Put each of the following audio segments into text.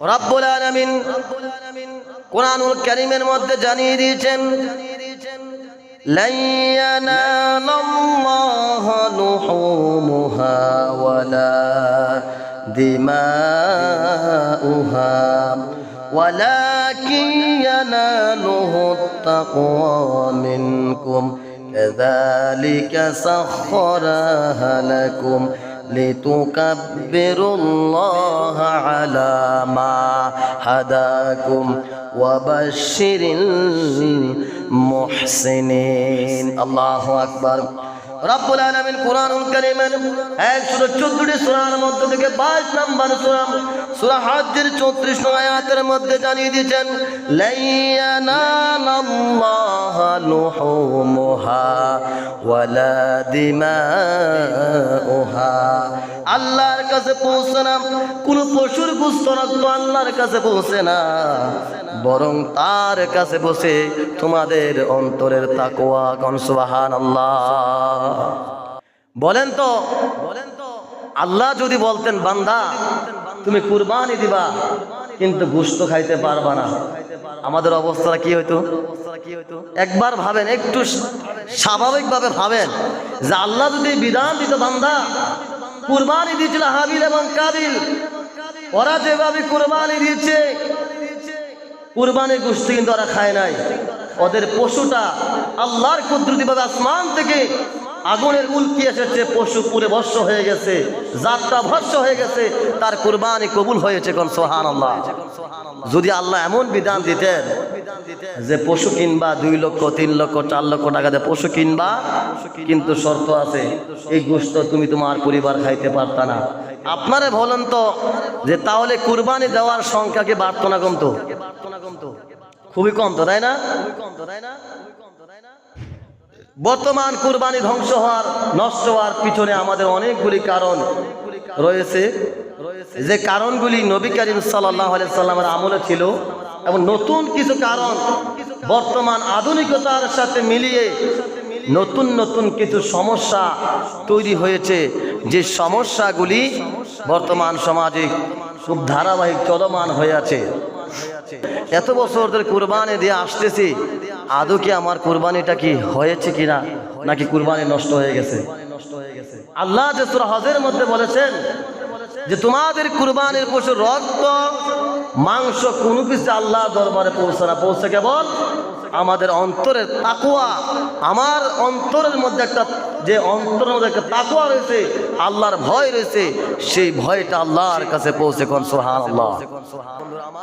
রাব্বুল আলামিন কোরআনুল কারীমের মধ্যে জানিয়ে দিয়েছেন لن ينال الله لحومها ولا دماؤها ولكن يناله التقوى منكم كذلك سخرها لكم لتكبروا الله على ما هداكم وبشر المحسنين الله أكبر রব্বুল আলামিন কোরআনুল কারীমের 114টি সূরার মধ্য থেকে 22 নম্বর সূরা সূরা হজ্জের 34 নং আয়াতের মধ্যে জানিয়ে দিয়েছেন লাইয়ানাল্লাহা লুহুমুহা ওয়ালা দিমাউহা। আল্লাহর কাছে পৌঁছে না, কোন পশুর গোস্ত রক্ত আল্লাহর কাছে পৌঁছে না, বরং তার কাছে বসে তোমাদের অন্তরের তাকওয়া কন, সুবহানাল্লাহ। বলেন তো বলেন তো, আল্লাহ যদি বলতেন, বান্দা, তুমি কুরবানি দিবা, কিন্তু গোস্ত খাইতে পারবা না। আমাদের অবস্থাটা কি হইতো? একবার ভাবেন, একটু স্বাভাবিকভাবে ভাবেন যে আল্লাহ যদি বিধান দিত, বান্দা, কুরবানি দিয়েছিল হাবিল এবং কাবিল। ওরা যেভাবে কুরবানি দিয়েছে কুরবানির গোষ্ঠী কিন্তু ওরা খায় নাই। ওদের পশুটা আল্লাহর কুদরতিভাবে আসমান থেকে আগুনের উল্কি এসেছে, পশু পুরে ভস্য হয়ে গেছে যাত্রা ভস্য হয়ে গেছে, তার কুরবানি কবুল হয়েছে কোন সোহান আল্লাহ যদি আল্লাহ এমন বিধান দিতেন যে পশু কিনবা দুই লক্ষ, তিন লক্ষ, চার লক্ষ টাকা দিয়ে পশু কিনবা, কিন্তু শর্ত আছে, এই গোস্ত তুমি তোমার পরিবার খাইতে পারতা না। আপনারে বলেন তো, যে তাহলে কুরবানি দেওয়ার সংখ্যা কি বাড়তো না কমতো? খুবই কম তো তাই না? বর্তমান কুরবানি ধ্বংস হওয়ার, নষ্ট হওয়ার পিছনে আমাদের অনেকগুলি কারণ রয়েছে। যে কারণগুলি নবী করিম সাল্লাহ সাল্লামের আমলে ছিল এবং নতুন কিছু কারণ বর্তমান আধুনিকতার সাথে মিলিয়ে নতুন নতুন কিছু সমস্যা তৈরি হয়েছে। যে সমস্যাগুলি বর্তমান সমাজে খুব ধারাবাহিক চলমান হয়ে আছে। এত বছর ধরে কুরবানি দিয়ে আসতেছি আদৌ কি আমার কুরবানিটা কি হয়েছে কিনা, নাকি কুরবানি নষ্ট হয়ে গেছে? আল্লাহ যে হজের মধ্যে বলেছেন যে তোমাদের কুরবানির পশু, রক্ত, মাংস, কোনো কিছু আল্লাহ দরবারে পৌঁছে না। পৌঁছে কেবল আমাদের অন্তরের তাকুয়া আমার অন্তরের মধ্যে একটা যে অন্তরের মধ্যে একটা তাকুয়া রয়েছে, আল্লাহর ভয় রয়েছে, সেই ভয়টা আল্লাহর কাছে পৌঁছে কোন? সোহান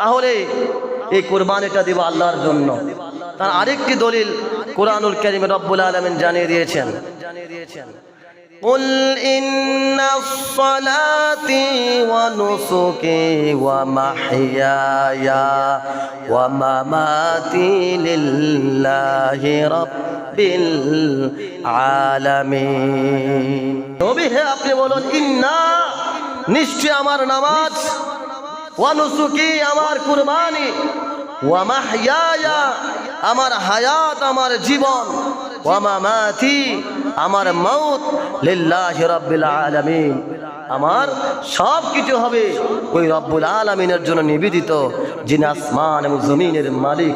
তাহলে এই কোরবানিটা দিব আল্লাহর জন্য। তার আরেকটি দলিল কোরআনুল করিম রব্বুল আলমিন জানিয়ে দিয়েছেন জানিয়ে দিয়েছেন। قل إن صلاتي ونسكي ومحياي ومماتي لله رب العالمين নবী হে আপনি বলুন ইন্না নিশ্চয় আমার নামাজ ওয়ানুসুকি আমার কুরবানি ওয়ামাহইয়া আমার হায়াত, আমার জীবন। ওয়ামামাতি আমার মৌত লিল্লাহি আলামিন। আমার সব কিছু হবে ওই রব্বুল আলমিনের জন্য নিবেদিত, যিনি আসমান এবং জমিনের মালিক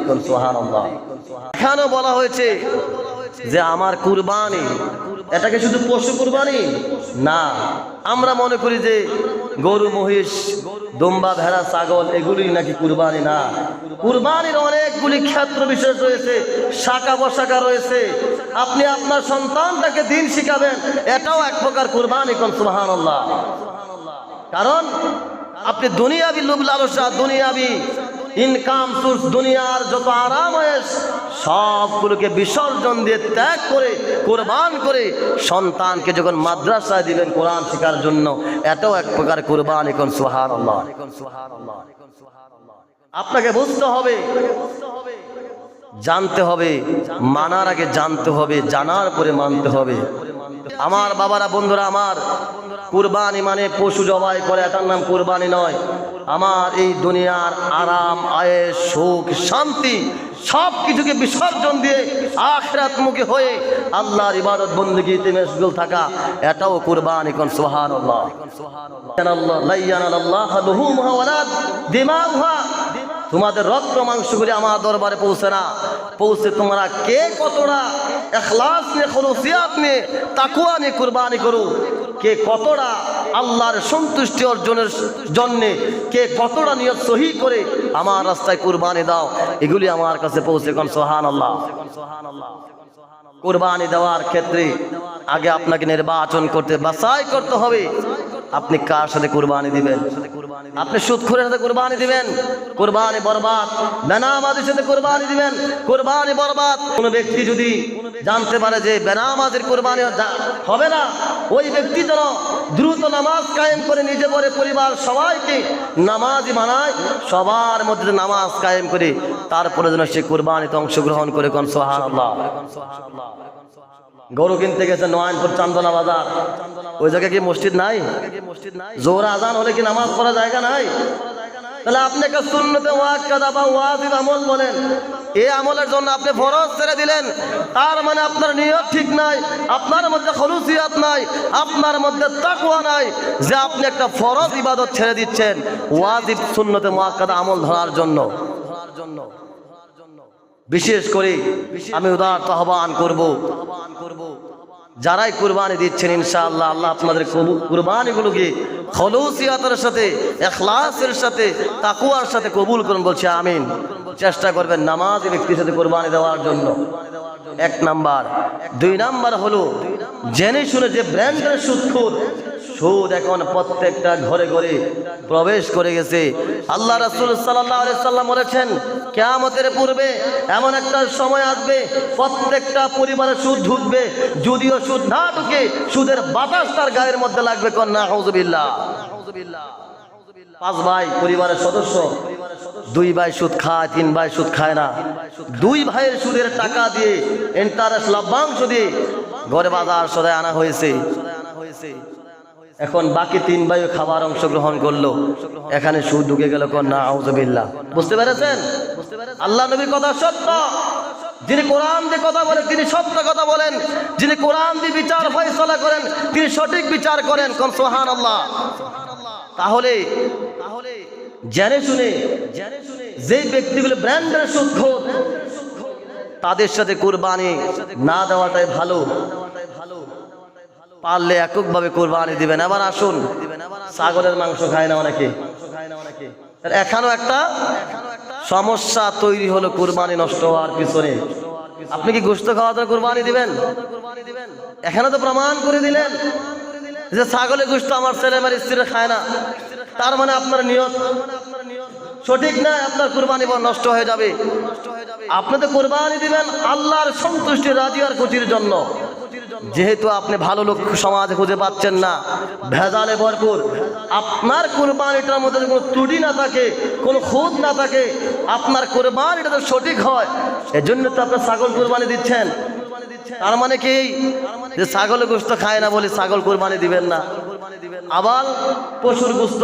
এখানেও বলা হয়েছে যে আমার কুরবানি, এটাকে শুধু পশু কুরবানি না, আমরা মনে করি যে গরু, মহিষ দম্বা, ভেড়া, ছাগল এগুলি নাকি কুরবানি? না। কুরবানির অনেকগুলি ক্ষেত্র বিশেষ রয়েছে, শাখা বসাকা রয়েছে। আপনি আপনার সন্তানটাকে দিন শিখাবেন, এটাও এক প্রকার কুরবানি কম সুহান কারণ আপনি দুনিয়াবি লোক লালসা, দুনিয়াবি ইনকাম সোর্স দুনিয়ার যত আরাম সবগুলোকে বিসর্জন দিয়ে ত্যাগ করে, কোরবান করে সন্তানকে যখন মাদ্রাসায় দিবেন কোরআন শেখার জন্য, এটাও এক প্রকার কোরবান এখন সুহার আপনাকে বুঝতে হবে, জানতে হবে, মানার আগে জানতে হবে, জানার পরে মানতে হবে। আমার বাবারা, বন্ধুরা আমার, কুরবানি মানে পশু জবাই করে, এটার নাম কুরবানি নয়। আমার এই দুনিয়ার আরাম আয়ে সুখ, শান্তি সব কিছুকে বিসর্জন দিয়ে আখরাত মুখী হয়ে আল্লাহর ইবাদত বন্দীতে মেশগুল থাকা, এটাও কুরবানি কোন সুহান আল্লাহ তোমাদের রক্ত মাংসগুলি আমার দরবারে পৌঁছে না। পৌঁছে তোমরা কে কতটা? এখলাস নিয়ে, খলুসিয়াত নিয়ে, তাকুয়া নিয়ে কুরবানি করু। কে কতটা আল্লাহর সন্তুষ্টি অর্জনের জন্যে, কে কতটা নিয়ত সহি করে আমার রাস্তায় কুরবানি দাও, এগুলি আমার কাছে পৌঁছে কোন সোহান আল্লাহ কুরবানি দেওয়ার ক্ষেত্রে আগে আপনাকে নির্বাচন করতে, বাছাই করতে হবে। আপনি কার সাথে কুরবানি দিবেন? আপনি সুদখোরের সাথে কোরবানি দিবেন, কোরবানি বরবাদ, বেনামাজির সাথে কোরবানি দিবেন, কোরবানি বরবাদ। কোন ব্যক্তি যদি জানতে পারে যে বেনামাজির কোরবানি হবে না, ওই ব্যক্তি যেন দ্রুত নামাজ কায়েম করে নিজে পরে পরিবার সবাইকে নামাজি বানায় সবার মধ্যে নামাজ কায়েম করে, তারপরে যেন সে কুরবানিতে অংশগ্রহণ করে কোন সোহান আল্লাহ গরু কিনতে গেছে নয়নপুর চান্দনা বাজার। ওই জায়গায় কি মসজিদ নাই? জোর আজান হলে কি নামাজ পড়া জায়গা নাই? তাহলে আপনি একটা সুন্নতে ওয়াক্কাদা বা ওয়াজিব আমল বলেন। এই আমলের জন্য আপনি ফরজ ছেড়ে দিলেন। তার মানে আপনার নিয়ত ঠিক নাই, আপনার মধ্যে খলুসিয়াত নাই, আপনার মধ্যে তাকুয়া নাই যে আপনি একটা ফরজ ইবাদত ছেড়ে দিচ্ছেন। ওয়াজিব, সুন্নতে ওয়াক্কাদা আমল ধরার জন্য। ধরার জন্য। বিশেষ করে আমি উদার আহ্বান করব। যারাই কুরবানি দিচ্ছেন ইনশাআল্লাহ আল্লাহ আপনাদের কুরবানিগুলোকে খলুসিয়াতের সাথে এখলাসের সাথে তাকুয়ার সাথে কবুল করুন বলছে আমিন। চেষ্টা করবেন নামাজ ব্যক্তির সাথে কোরবানি দেওয়ার জন্য। এক নাম্বার। দুই নাম্বার হলো, জেনে শুনে যে ব্র্যান্ডের সুদ সুদ এখন প্রত্যেকটা ঘরে ঘরে প্রবেশ করে গেছে। আল্লাহ রাসুল সাল্লাম বলেছেন, কেয়ামতের পূর্বে এমন একটা সময় আসবে, প্রত্যেকটা পরিবারে সুদ ঢুকবে, যদিও সুদ না ঢুকে সুদের বাতাস তার গায়ের মধ্যে লাগবে কন্যা হৌজবিল্লা পাঁচ ভাই, পরিবারের সদস্য। দুই ভাই সুদ খায়, তিন ভাই সুদ খায় না। দুই ভাইয়ের সুদের টাকা দিয়ে ইন্টারেস্ট লভ্যাংশ দিয়ে ঘরে বাজার সদায় আনা হয়েছে। এখন বাকি তিন ভাইও খাবার অংশগ্রহণ করল। এখানে সুদ ঢুকে গেল আউজবিল্লা বুঝতে পেরেছেন? আল্লাহ নবীর কথা সত্য। যিনি কোরআন দিয়ে কথা বলেন, তিনি সত্য কথা বলেন। যিনি কোরআন দিয়ে বিচার ফয়সলা করেন, তিনি সঠিক বিচার করেন। কোন সোহান আল্লাহ তাহলে তাহলে, জেনে শুনে জেনে শুনে যে ব্যক্তিগুলো ব্র্যান্ডের সুখ তাদের সাথে কুরবানি না দেওয়াটাই ভালো। পারলে এককভাবে কোরবানি দিবেন। আবার আসুন, ছাগলের মাংস খায় না অনেকে। এখানেও একটা সমস্যা তৈরি হলো কুরবানি নষ্ট হওয়ার পিছনে। আপনি কি গোস্ত খাওয়া দাওয়া কুরবানি দিবেন? এখানে তো প্রমাণ করে দিলেন। যে ছাগলের গোস্ত আমার ছেলে আমার স্ত্রীরা খায় না। তার মানে আপনার নিয়ত। সঠিক না, আপনার কুরবানি নষ্ট হয়ে যাবে। আপনি তো কোরবানি দিবেন আল্লাহর সন্তুষ্টি রাজি আর খুশির জন্য। যেহেতু আপনি ভালো লোক সমাজে খুঁজে পাচ্ছেন না। ভেজালে ভরপুর। আপনার কোরবানিটার মধ্যে কোনো ত্রুটি না থাকে, কোনো খুদ না থাকে, আপনার কোরবানিটা তো সঠিক হয়, এজন্য তো আপনার ছাগল কোরবানি দিচ্ছেন। তার মানে কি? যে ছাগলের গোস্ত খায় না বলে ছাগল কোরবানি দিবেন না। আবার পশুর গোস্ত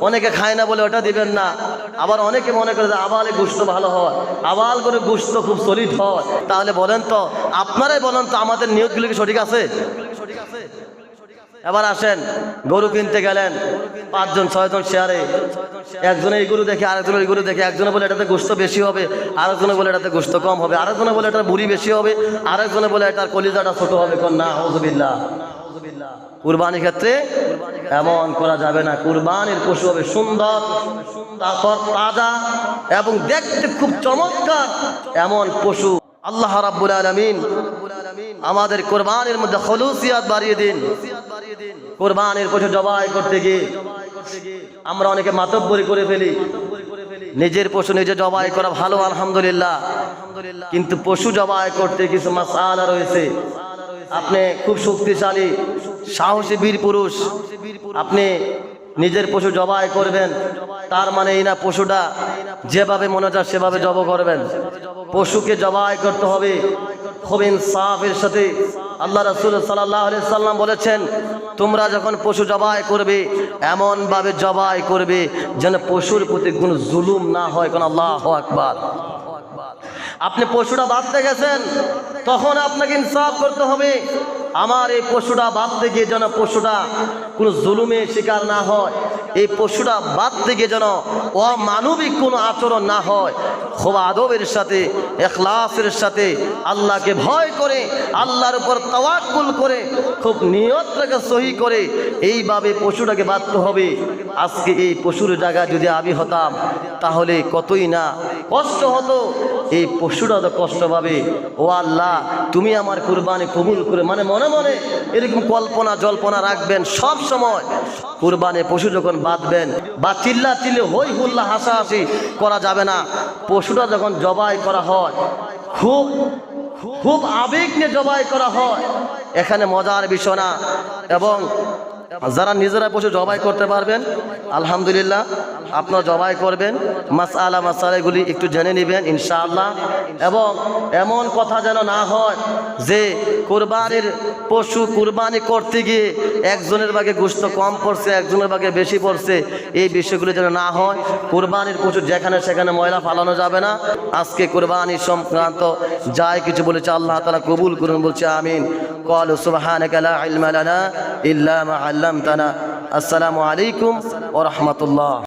অনেকে খায় না বলে ওটা দিবেন না। আবার অনেকে মনে করে যে আবালে গোস্ত ভালো হয়। আবার করে গোস্ত খুব সলিড হয়। তাহলে বলেন তো, আপনারাই বলেন তো আমাদের নিয়তগুলো কি সঠিক আছে? এবার আসেন, গরু কিনতে গেলেন, পাঁচজন, ছয়জন শেয়ারে। একজনে এই গরু দেখে, আরেকজনে এই গরু দেখে, একজনে বলে এটাতে গোস্ত বেশি হবে, আরেকজনে বলে এটাতে গোস্ত কম হবে, আরেকজনে বলে এটার বুড়ি বেশি হবে, আরেকজনে বলে এটার কলিজাটা ছোট হবে, কোন না হজবিল্লা কুরবানির ক্ষেত্রে এমন করা যাবে না, কুরবানির পশু হবে সুন্দর, তারপর তাজা এবং দেখতে খুব চমৎকার এমন পশু। আল্লাহ রাব্বুল আলামিন আমাদের কোরবানির মধ্যে খলুসিয়াত বাড়িয়ে দিন। কোরবানির পশু জবাই করতে গিয়ে আমরা অনেকে মাতব্বরি করে ফেলি। নিজের পশু নিজে জবাই করা ভালো, আলহামদুলিল্লাহ। কিন্তু পশু জবাই করতে কিছু মাসালা রয়েছে। আপনি খুব শক্তিশালী, সাহসী বীর পুরুষ। আপনি নিজের পশু জবাই করবেন, তার মানে এই না পশুটা যেভাবে মনে যায় সেভাবে জব করবেন। পশুকে জবাই করতে হবে, খুব ইনসাফের সাথে আল্লাহ রসুল সাল্লাহ সাল্লাম বলেছেন, তোমরা যখন পশু জবাই করবে, এমনভাবে জবাই করবে যেন পশুর প্রতি কোনো জুলুম না হয়। কোন আল্লাহ আকবার। আপনি পশুটা বাঁধতে গেছেন, তখন আপনাকে ইনসাফ করতে হবে। আমার এই পশুটা বাঁধতে গিয়ে যেন পশুটা কোনো জুলুমের শিকার না হয়, এই পশুটা বাঁধতে গিয়ে যেন অমানবিক কোনো আচরণ না হয়, খুব আদবের সাথে, এখলাসের সাথে আল্লাহকে ভয় করে, আল্লাহর উপর তাওয়াক্কুল করে, খুব নিয়তটাকে সহি করে, এইভাবে পশুটাকে বাঁধতে হবে। আজকে এই পশুর জায়গায় যদি আমি হতাম, তাহলে কতই না কষ্ট হতো। এই পশুটা তো কষ্ট পাবে। ও আল্লাহ, তুমি আমার কুরবানি কবুল করে মানে মনে মনে মনে এরকম কল্পনা জল্পনা রাখবেন সব সময়। কুরবানে পশু যখন বাঁধবেন বা চিল্লা চিল্লি হই হুল্লা হাসাহাসি করা যাবে না। পশুটা যখন জবাই করা হয়, খুব খুব আবেগ নিয়ে জবাই করা হয়, এখানে মজার বিষয় না। এবং যারা নিজেরা পশু জবাই করতে পারবেন, আলহামদুলিল্লাহ, আপনারা জবাই করবেন। মাসালা মাসালাগুলি একটু জেনে নেবেন, ইনশাআল্লাহ। এবং এমন কথা যেন না হয় যে কোরবানির পশু কুরবানি করতে গিয়ে একজনের বাগে গোস্ত কম পড়ছে, একজনের বাগে বেশি পড়ছে, এই বিষয়গুলি যেন না হয়। কোরবানির পশু যেখানে সেখানে ময়লা ফালানো যাবে না। আজকে কোরবানি সংক্রান্ত যাই কিছু বলেছে, আল্লাহ তালা কবুল করুন, বলছে আমিন। কল ইল্লা علمتنا. السلام عليكم ورحمة الله.